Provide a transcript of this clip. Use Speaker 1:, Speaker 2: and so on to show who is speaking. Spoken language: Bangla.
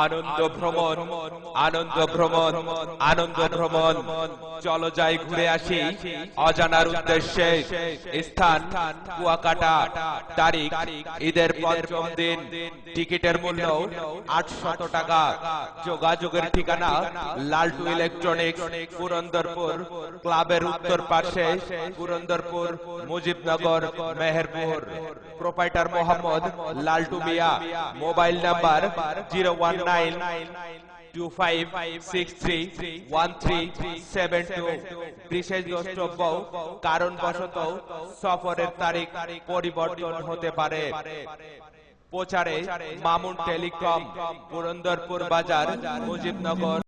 Speaker 1: আনন্দ ভ্রমণ আনন্দ ভ্রমণ আনন্দ ভ্রমণ চলো যাই ঘুরে আসি অজানার উদ্দেশ্যে। স্থান, কুয়াকাটা। তারিখ, ঈদের পঞ্চম দিন। টিকিটের মূল্য আটশত টাকা। যোগাযোগের ঠিকানা লালটু ইলেকট্রনিক্স, পুরন্দরপুর। ক্লাবের উত্তর পাশে Purandarpur, Mujibnagar, Meherpur. Proprietor Mohammad Laltu Mia. Mobile number zero one nine two five six three one three seven two বিশেষ দ্রষ্টব্য কারণবশত সফরের তারিখ পরিবর্তন হতে পারে প্রচারে মামুন টেলিকম পুরন্দরপুর বাজার মুজিবনগর